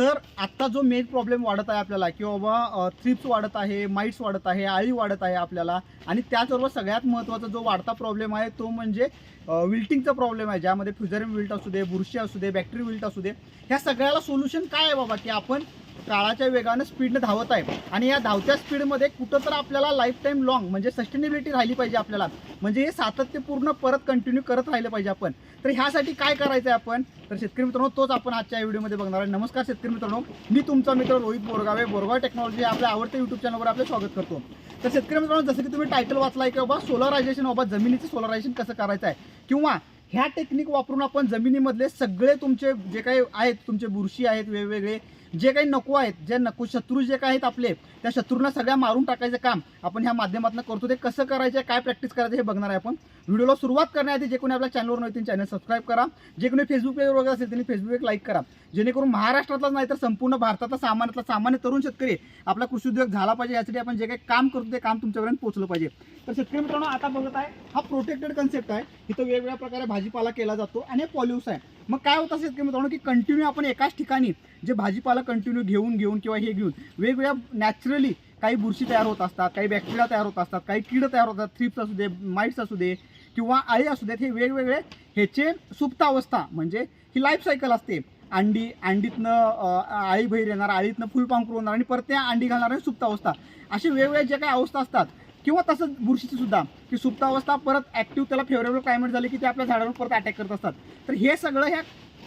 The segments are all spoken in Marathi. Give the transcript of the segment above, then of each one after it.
तर आत्ता जो मेन प्रॉब्लेम वाढत आहे आपल्याला की बाबा थ्रिप्स वाढत आहे माईट्स वाढत आहे आळी वाढत आहे आपल्याला आणि त्याचबरोबर सगळ्यात महत्त्वाचा जो वाढता प्रॉब्लेम आहे तो म्हणजे विल्टिंगचा प्रॉब्लेम आहे ज्यामध्ये फ्युझरियम विल्ट असू दे बुरशी असू दे बॅक्टेरिया विल्ट असू दे ह्या सगळ्याला सोल्युशन काय आहे बाबा की आपण काळाच्या वेगानं स्पीडनं धावत आहे. आणि या धावत्या स्पीडमध्ये कुठं तर आपल्याला लाईफ टाईम लॉंग म्हणजे सस्टेनेबिलिटी राहिली पाहिजे आपल्याला. म्हणजे हे सातत्यपूर्ण परत कंटिन्यू करत राहिलं पाहिजे आपण. तर ह्यासाठी काय करायचं आहे आपण? तर शेतकरी मित्रांनो तोच आपण आजच्या व्हिडिओमध्ये बघणार आहे. नमस्कार शेतकरी मित्रांनो. मी तुमचा मित्र रोहित बोरगावे बोरगाव टेक्नॉलॉजी आपल्या आवडत्या युट्यूब चॅनलवर आपलं स्वागत करतो. तर शेतकरी मित्रांनो जसं की तुम्ही टायटल वाचलाय की बाबा सोलरायझेशन बाबा जमिनीचं सोलरायझेशन कसं करायचं आहे किंवा ह्या टेक्निक वापरून आपण जमिनीमधले सगळे तुमचे जे काही आहेत तुमचे बुरशी आहेत वेगवेगळे जे काही नको आहेत जे नको शत्रू जे काही आहेत आपले त्या शत्रूंना सगळ्या मारून टाकायचं काम आपण ह्या माध्यमातून करतो. ते कसं करायचं काय प्रॅक्टिस करायचं हे बघणार आहे आपण. व्हिडिओला सुरुवात करण्याआधी जे कोणी आपल्या चॅनलवर नव्हते चॅनल सबस्क्राईब करा. जे कोणी फेसबुक पेजवर वगैरे असेल त्यांनी फेसबुक एक लाईक करा. जेणेकरून महाराष्ट्रातलाच नाही तर संपूर्ण भारतातला सामान्यातला सामान्य तरुण शेतकरी आपला कृषी उद्योग झाला पाहिजे. यासाठी आपण जे काही काम करतो ते काम तुमच्यापर्यंत पोहोचलं पाहिजे. तर शेतकरी मित्रांनो आता बघत आहे हा प्रोटेक्टेड कन्सेप्ट आहे. इथं वेगवेगळ्या प्रकारे भाजीपाला केला जातो आणि हे पॉल्यूस आहे. मग काय होतं शेतकरी मित्रांनो की कंटिन्यू आपण एकाच ठिकाणी जे भाजीपाला कंटिन्यू घेऊन घेऊन किंवा हे घेऊन वेगवेगळ्या नॅचरली काही बुरशी तयार होत असतात काही बॅक्टेरिया तयार होत असतात काही कीड तयार होतात थ्रिप्स असू दे माईट्स असू दे किंवा आळी असू देत हे वेगवेगळे ह्याचे सुप्त अवस्था म्हणजे ही लाईफ सायकल असते. अंडी अंडीतनं आळी बहिर येणार आळीतनं फुलपांखरू होणार आणि परत त्या अंडी घालणार आणि सुप्त अवस्था. असे वेगवेगळ्या ज्या काही अवस्था असतात किंवा तसंच बुरशीची सुद्धा. की सुप्तावस्था परत ॲक्टिव्ह त्याला फेवरेबल क्लायमेट झाले की ते आपल्या झाडावर परत अटॅक करत असतात. तर हे सगळं ह्या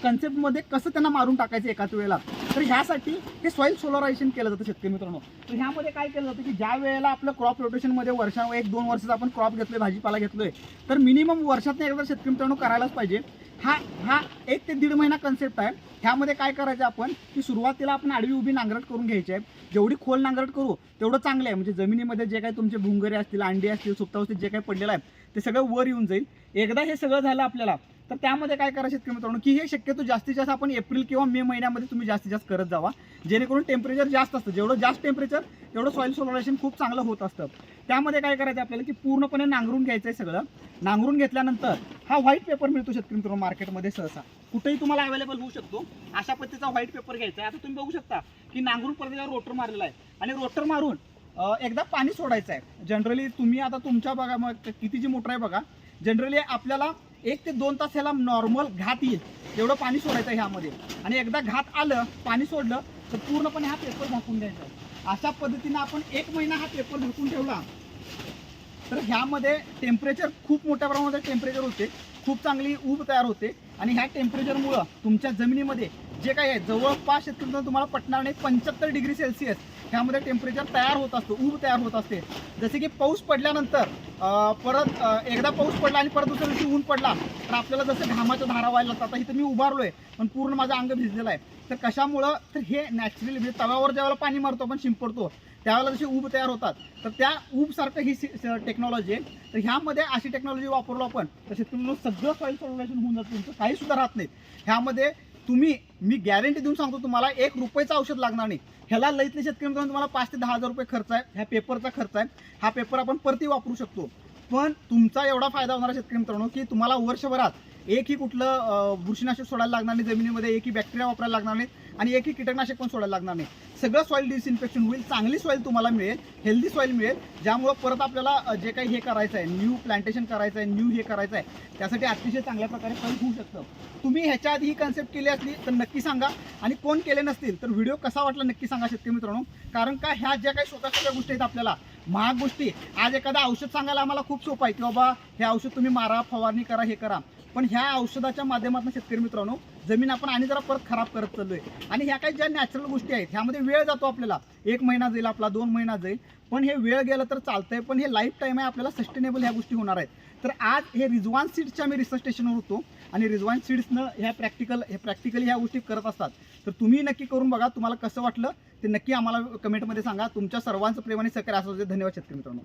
कन्सेप्टमध्ये कसं त्यांना मारून टाकायचं एकाच वेळेला? तर ह्यासाठी हे सॉईल सोलरायझेशन केलं जातं शेतकरी मित्रांनो. तर ह्यामध्ये काय केलं जातं की ज्या वेळेला आपलं क्रॉप रोटेशनमध्ये वर्षा एक दोन वर्षाचा आपण क्रॉप घेतलोय भाजीपाला घेतलोय तर मिनिमम वर्षात एकदा शेतकरी मित्रांनो करायलाच पाहिजे. हा हा एक ते दीड महिना कन्सेप्ट आहे. ह्यामध्ये काय करायचं आपण? की सुरुवातीला आपण आडवी उभी नांगरट करून घ्यायची आहे. जेवढी खोल नांगरट करू तेवढं चांगलं आहे. म्हणजे जमिनीमध्ये जे काही तुमचे भुंगरे असतील अंडी असतील सुप्तावस्थेत जे काही पडलेलं आहे ते सगळं वर येऊन जाईल. एकदा हे सगळं झालं आपल्याला तर त्यामध्ये काय करा शेतकरी मित्रांनो की हे शक्यतो जास्तीत जास्त आपण एप्रिल किंवा मे महिन्यामध्ये तुम्ही जास्तीत जास्त करत जावा. जेणेकरून टेम्परेचर जास्त असतं. जेवढं जास्त टेम्परेचर तेवढं सॉईल सोलरेशन खूप चांगलं होत असतं. त्यामध्ये काय करायचं आपल्याला की पूर्णपणे नांगरून घ्यायचं आहे सगळं. नांगरून घेतल्यानंतर हा व्हाईट पेपर मिळतो शेतकरी मित्रांनो मार्केटमध्ये सहसा. कुठेही तुम्हाला अवेलेबल होऊ शकतो. अशा पद्धतीचा व्हाईट पेपर घ्यायचा आहे. आता तुम्ही बघू शकता की नांगरून परत रोटर मारलेला आहे. आणि रोटर मारून एकदा पाणी सोडायचं आहे. जनरली तुम्ही आता तुमच्या बघा मग कितीची मोटर आहे बघा जनरली आपल्याला एक ते दोन तास ह्याला नॉर्मल घात येईल. एवढं पाणी सोडायचं ह्यामध्ये. आणि एकदा घात आलं पाणी सोडलं तर पूर्णपणे हा पेपर झाकून द्यायचा अशा पद्धतीनं आपण एक महिना हा पेपर झाकून ठेवला तर ह्यामध्ये टेम्परेचर खूप मोठ्या प्रमाणामध्ये टेम्परेचर होते खूप चांगली ऊब तयार होते. आणि ह्या टेम्परेचरमुळं तुमच्या जमिनीमध्ये जे काही आहे जवळपास शेतकरी तुम्हाला पटणार नाही पंच्याहत्तर डिग्री सेल्सिअस ह्यामध्ये टेम्परेचर तयार होत असतो ऊब तयार होत असते. जसे की पाऊस पडल्यानंतर परत एकदा पाऊस पडला आणि परत दुसऱ्या दिवशी ऊन पडला तर आपल्याला जसं घामाच्या धारा व्हायला लागतात इथं मी उभारलोय पण पूर्ण माझं अंग भिजलेलं आहे. तर कशामुळं तर हे नॅचरली म्हणजे तव्यावर ज्यावेळेला पाणी मारतो आपण शिंपडतो त्यावेळेला जसे ऊब तयार होतात. तर त्या ऊबसारखं ही टेक्नॉलॉजी आहे. तर ह्यामध्ये अशी टेक्नॉलॉजी वापरलो आपण तर शेतकऱ्यांना सगळं सॉईल सोल्युशन होऊन जातं तुमचं काही सुद्धा राहत नाही. ह्यामध्ये तुम्ही मी गॅरंटी देऊन सांगतो तुम्हाला एक रुपयाचं औषध लागणार नाही. ह्याला लईतले शेतकरी मित्रांनो तुम्हाला पाच ते दहा हजार रुपये खर्च आहे. ह्या पेपरचा खर्च आहे. हा पेपर आपण परती वापरू शकतो. पण तुमचा एवढा फायदा होणार शेतकरी मित्रांनो की तुम्हाला वर्षभरात एकही कुठलं बुरशीनाशक सोडायला लागणार नाही जमिनीमध्ये एकही बॅक्टेरिया वापरायला लागणार नाही आणि एकही कीटकनाशक पण सोडायला लागणार नाही. सगळं सॉईल डिसइन्फेक्शन होईल चांगली सॉईल तुम्हाला मिळेल हेल्दी सॉईल मिळेल ज्यामुळं परत आपल्याला जे काही हे करायचं आहे न्यू प्लांटेशन करायचं आहे न्यू हे करायचं आहे त्यासाठी अतिशय चांगल्या प्रकारे सॉईल होऊ शकतं. तुम्ही ह्याच्या आधी ही कन्सेप्ट केली असली तर नक्की सांगा. आणि कोण केले नसतील तर व्हिडिओ कसा वाटला नक्की सांगा शेतकरी मित्रांनो. कारण का ह्या ज्या काही सोप्या गोष्टी आहेत आपल्याला महाग गोष्टी आज एखादा औषध सांगायला आम्हाला खूप सोपं आहे की बाबा हे औषध तुम्ही मारा फवारणी करा हे करा. पण ह्या औषधाच्या माध्यमातून शेतकरी मित्रांनो जमीन आपण आणि जरा परत खराब करत चाललोय. आणि ह्या काही ज्या नॅचरल गोष्टी आहेत ह्यामध्ये वेळ जातो आपल्याला. एक महिना जाईल आपला दोन महिना जाईल. पण हे वेळ गेलं तर चालतंय पण हे लाईफ टाईम आहे आपल्याला सस्टेनेबल ह्या गोष्टी होणार आहेत. तर आज हे रिझवान सीड्सच्या मी रिसर्च स्टेशनवर होतो. आणि रिझवान सीड्सनं ह्या प्रॅक्टिकल हे प्रॅक्टिकली ह्या गोष्टी करत असतात. तर तुम्ही नक्की करून बघा तुम्हाला कसं वाटलं ते नक्की आम्हाला कमेंटमध्ये सांगा. तुमच्या सर्वांचं प्रेमाने सहकार्य असं धन्यवाद शेतकरी मित्रांनो.